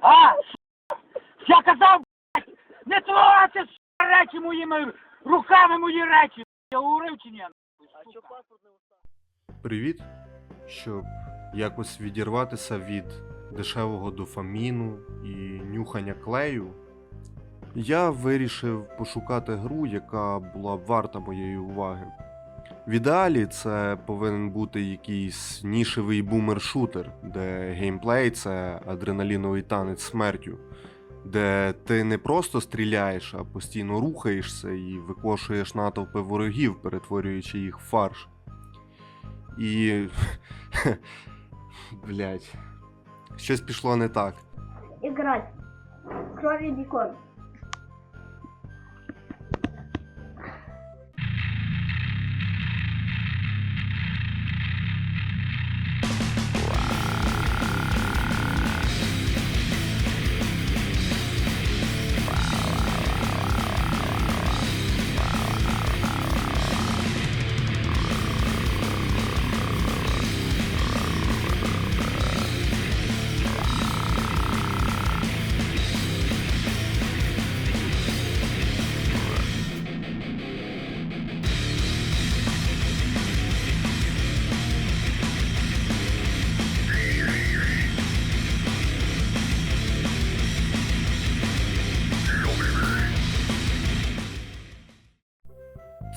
А? Я казав, блядь, не трогати сука, речі моїми руками мої речі. Я говорив чи ні? сука? Привіт! Щоб якось відірватися від дешевого дофаміну і нюхання клею, я вирішив пошукати гру, яка була б варта моєї уваги. В ідеалі це повинен бути якийсь нішевий бумер-шутер, де геймплей це адреналіновий танець смертю, де ти не просто стріляєш, а постійно рухаєшся і викошуєш натовпи ворогів, перетворюючи їх в фарш. І. Блять. Щось пішло не так. Играть. Крови бекон.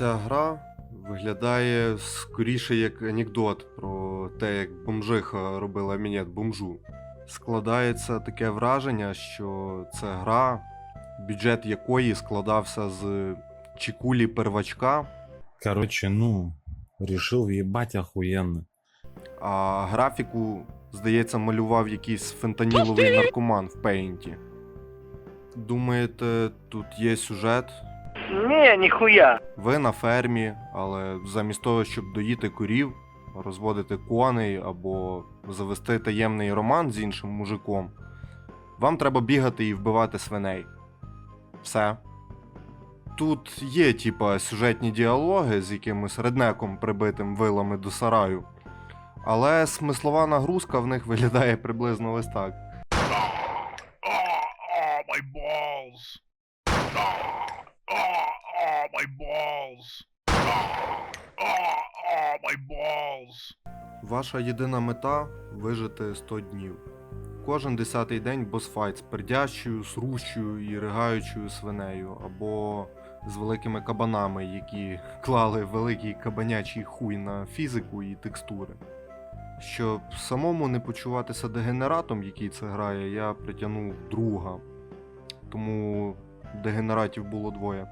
Ця гра виглядає скоріше як анекдот про те, як бомжиха робила мінет бомжу. Складається таке враження, що це гра, бюджет якої складався з чекулі первачка, Короче, ну, решил въебать охуенно. а графіку, здається, малював якийсь фентаніловий наркоман в пейнті. Думаєте, тут є сюжет? Ні, ніхуя. Ви на фермі, але замість того, щоб доїти корів, розводити коней або завести таємний роман з іншим мужиком, вам треба бігати і вбивати свиней. Все. Тут є, типа, сюжетні діалоги з якимось реднеком, прибитим вилами до сараю. Але смислова нагрузка в них виглядає приблизно ось так. Oh, my balls. Oh, balls. Oh, oh, my balls. Ваша єдина мета вижити 100 днів. Кожен десятий день босфайт з пердящою, срущою і ригаючою свинею, або з великими кабанами, які клали великий кабанячий хуй на фізику і текстури. Щоб самому не почуватися дегенератом, який це грає, я притягнув друга. Тому дегенератів було двоє.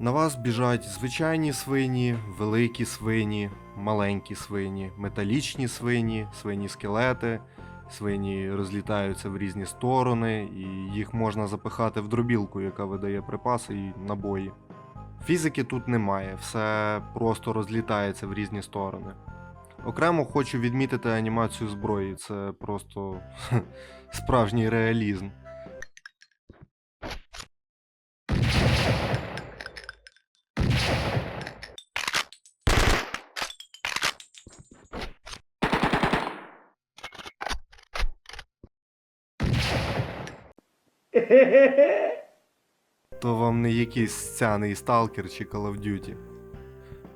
На вас біжать звичайні свині, великі свині, маленькі свині, металічні свині, свині скелети. Свині розлітаються в різні сторони, і їх можна запихати в дробілку, яка видає припаси і набої. Фізики тут немає, все просто розлітається в різні сторони. Окремо хочу відмітити анімацію зброї, це просто справжній реалізм. То вам не якийсь сцяний сталкер чи Call of Duty.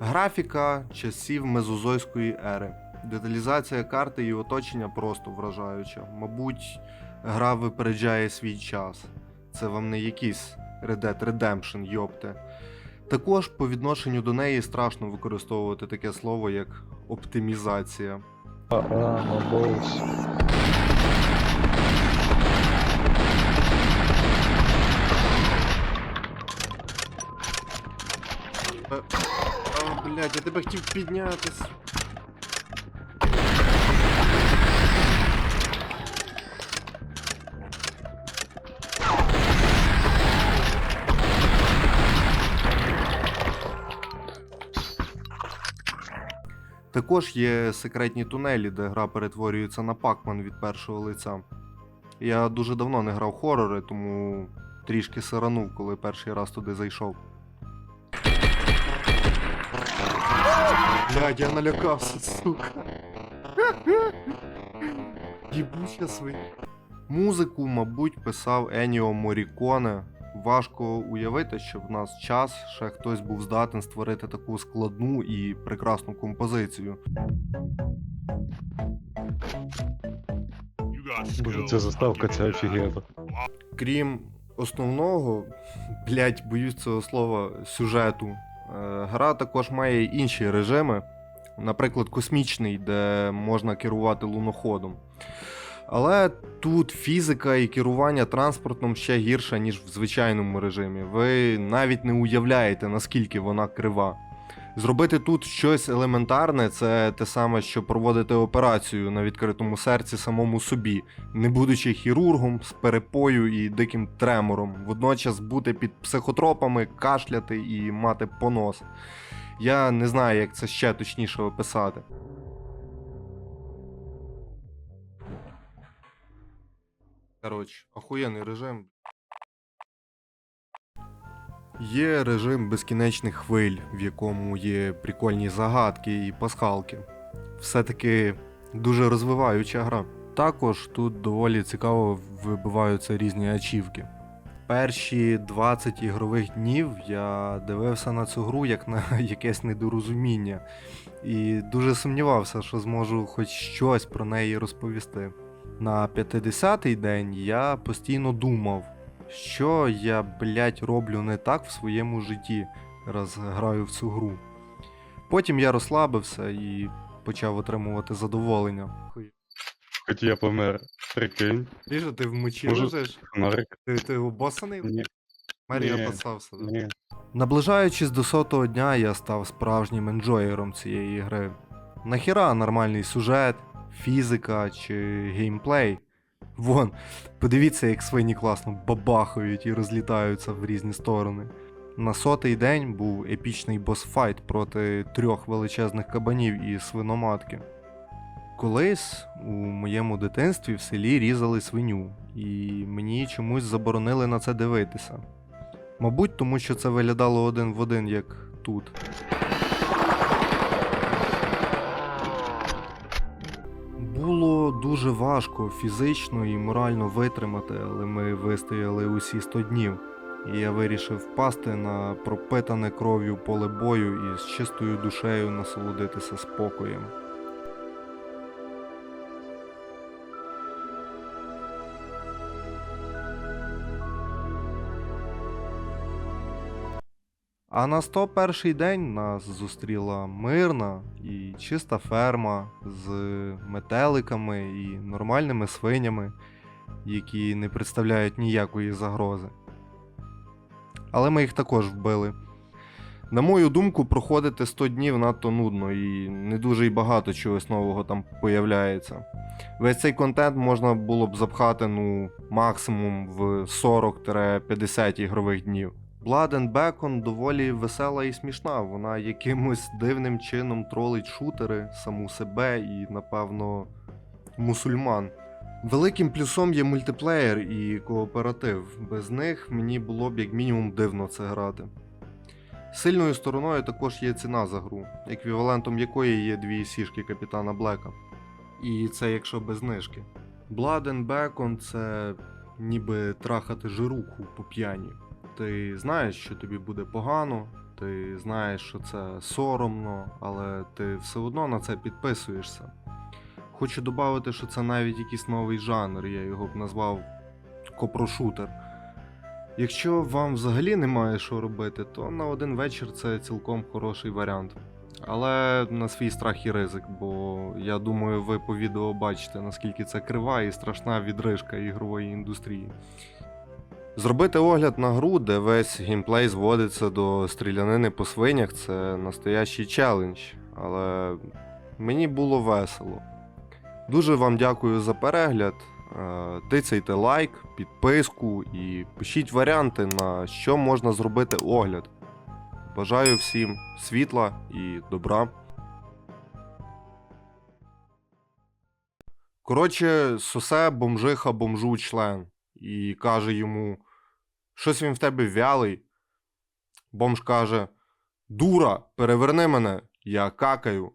Графіка часів мезозойської ери. Деталізація карти і оточення просто вражаюча. Мабуть, гра випереджає свій час. Це вам не якийсь Red Dead Redemption, йопте. Також по відношенню до неї страшно використовувати таке слово, як оптимізація. Е, А, блядь, я тебе хотів піднятись. Також є секретні тунелі, де гра перетворюється на пакман від першого лиця. Я дуже давно не грав хорори, тому трішки сиранув, коли перший раз туди зайшов. Блядь, я налякався, сука. Їбуча свиня. Музику, мабуть, писав Еніо Моріконе. Важко уявити, що в нас час ще хтось був здатен створити таку складну і прекрасну композицію. Боже, ця заставка, це you офігенно. that. Крім основного, блять, боюсь цього слова, сюжету. Гра також має інші режими, наприклад, космічний, де можна керувати луноходом. Але тут фізика і керування транспортом ще гірша, ніж в звичайному режимі. Ви навіть не уявляєте, наскільки вона крива. Зробити тут щось елементарне це те саме, що проводити операцію на відкритому серці самому собі, не будучи хірургом з перепою і диким тремором, водночас бути під психотропами, кашляти і мати понос. Я не знаю, як це ще точніше описати. Коротше, охуєнний режим. Є режим безкінечних хвиль, в якому є прикольні загадки і пасхалки. Все-таки дуже розвиваюча гра. Також тут доволі цікаво вибиваються різні ачівки. Перші 20 ігрових днів я дивився на цю гру як на якесь недорозуміння, і дуже сумнівався, що зможу хоч щось про неї розповісти. На 50-й день я постійно думав, що я, блять, роблю не так в своєму житті, раз граю в цю гру. Потім я розслабився і почав отримувати задоволення. Хоч я помер. Прикинь, Ріже, ти в мочі Може- лежиш? Ти, ти обосаний? Ні, Мерія ні, посався. да? ні. Наближаючись до сотого дня, я став справжнім енджоєром цієї гри. Нахіра нормальний сюжет, фізика чи геймплей. Вон, подивіться, як свині класно бабахають і розлітаються в різні сторони. На сотий день був епічний босфайт проти трьох величезних кабанів і свиноматки. Колись у моєму дитинстві в селі різали свиню, і мені чомусь заборонили на це дивитися. Мабуть, тому що це виглядало один в один, як тут. Дуже важко фізично і морально витримати, але ми вистояли усі 100 днів. І я вирішив впасти на пропитане кров'ю поле бою і з чистою душею насолодитися спокоєм. А на 101 день нас зустріла мирна і чиста ферма з метеликами і нормальними свинями, які не представляють ніякої загрози. Але ми їх також вбили. На мою думку, проходити 100 днів надто нудно і не дуже й багато чогось нового там появляється. Весь цей контент можна було б запхати ну, максимум в 40-50 ігрових днів. Blood and Bacon доволі весела і смішна. Вона якимось дивним чином тролить шутери, саму себе і, напевно, мусульман. Великим плюсом є мультиплеєр і кооператив. Без них мені було б як мінімум дивно це грати. Сильною стороною також є ціна за гру, еквівалентом якої є дві сішки капітана Блека. І це якщо без знижки. Blood and Bacon це ніби трахати жируху по п'яні. Ти знаєш, що тобі буде погано, ти знаєш, що це соромно, але ти все одно на це підписуєшся. Хочу додати, що це навіть якийсь новий жанр, я його б назвав копрошутер. Якщо вам взагалі немає що робити, то на один вечір це цілком хороший варіант. Але на свій страх і ризик, бо я думаю, ви по відео бачите, наскільки це крива і страшна відрижка ігрової індустрії. Зробити огляд на гру, де весь геймплей зводиться до стрілянини по свинях, це настоящий челендж, але мені було весело. Дуже вам дякую за перегляд. Е, Тицяйте лайк, підписку і пишіть варіанти, на що можна зробити огляд. Бажаю всім світла і добра. Коротше, сосе бомжиха бомжу член і каже йому: щось він в тебе вялий. Бомж каже: Дура, переверни мене, я какаю.